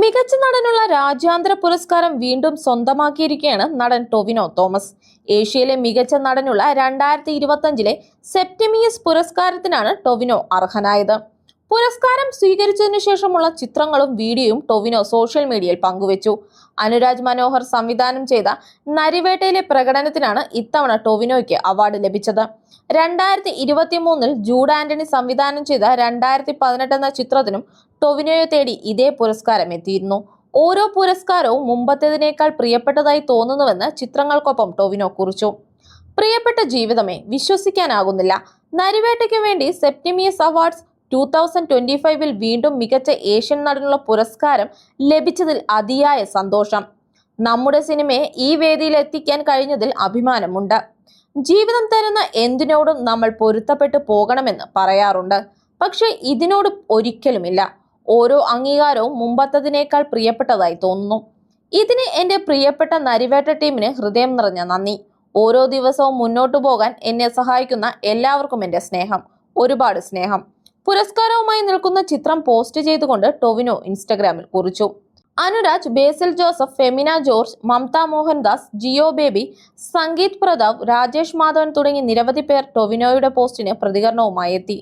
മികച്ച നടനുള്ള രാജ്യാന്തര പുരസ്കാരം വീണ്ടും സ്വന്തമാക്കിയിരിക്കുകയാണ് നടൻ ടൊവിനോ തോമസ്. ഏഷ്യയിലെ മികച്ച നടനുള്ള രണ്ടായിരത്തി ഇരുപത്തഞ്ചിലെ സെപ്റ്റിമിയസ് പുരസ്കാരത്തിനാണ് ടൊവിനോ അർഹനായത്. പുരസ്കാരം സ്വീകരിച്ചതിനു ശേഷമുള്ള ചിത്രങ്ങളും വീഡിയോയും ടൊവിനോ സോഷ്യൽ മീഡിയയിൽ പങ്കുവച്ചു. അനുരാജ് മനോഹർ സംവിധാനം ചെയ്ത നരിവേട്ടയിലെ പ്രകടനത്തിനാണ് ഇത്തവണ ടൊവിനോയ്ക്ക് അവാർഡ് ലഭിച്ചത്. രണ്ടായിരത്തി ഇരുപത്തി മൂന്നിൽ ജൂഡ് ആന്റണി സംവിധാനം ചെയ്ത രണ്ടായിരത്തി പതിനെട്ട് എന്ന ചിത്രത്തിനും ടൊവിനോയെ തേടി ഇതേ പുരസ്കാരം എത്തിയിരുന്നു. ഓരോ പുരസ്കാരവും മുമ്പത്തേതിനേക്കാൾ പ്രിയപ്പെട്ടതായി തോന്നുന്നുവെന്ന് ചിത്രങ്ങൾക്കൊപ്പം ടൊവിനോ കുറിച്ചു. പ്രിയപ്പെട്ട ജീവിതമേ വിശ്വസിക്കാനാകുന്നില്ല. നരിവേട്ടയ്ക്ക് വേണ്ടി Septimius awards two thousand twenty ഫൈവിൽ വീണ്ടും മികച്ച ഏഷ്യൻ നടനുള്ള പുരസ്കാരം ലഭിച്ചതിൽ അതിയായ സന്തോഷം. നമ്മുടെ സിനിമയെ ഈ വേദിയിൽ എത്തിക്കാൻ കഴിഞ്ഞതിൽ അഭിമാനമുണ്ട്. ജീവിതം തരുന്ന എന്തിനോടും നമ്മൾ പൊരുത്തപ്പെട്ടു പോകണമെന്ന് പറയാറുണ്ട്. പക്ഷേ ഇതിനോട് ഒരിക്കലുമില്ല. ഓരോ അംഗീകാരവും മുമ്പത്തതിനേക്കാൾ പ്രിയപ്പെട്ടതായി തോന്നുന്നു. ഇതിന് എന്റെ പ്രിയപ്പെട്ട നരിവേട്ട ടീമിന് ഹൃദയം നിറഞ്ഞ നന്ദി. ഓരോ ദിവസവും മുന്നോട്ടു പോകാൻ എന്നെ സഹായിക്കുന്ന എല്ലാവർക്കും എന്റെ സ്നേഹം. ഒരുപാട് സ്നേഹം. പുരസ്കാരവുമായി നിൽക്കുന്ന ചിത്രം പോസ്റ്റ് ചെയ്തുകൊണ്ട് ടൊവിനോ ഇൻസ്റ്റഗ്രാമിൽ കുറിച്ചു. അനുരാജ് ബേസിൽ ജോസഫ് ഫെമിന ജോർജ് മമത മോഹൻദാസ് ജിയോ ബേബി സംഗീത് പ്രതാപ് രാജേഷ് മാധവൻ തുടങ്ങി നിരവധി പേർ ടൊവിനോയുടെ പോസ്റ്റിന് പ്രതികരണവുമായി എത്തി.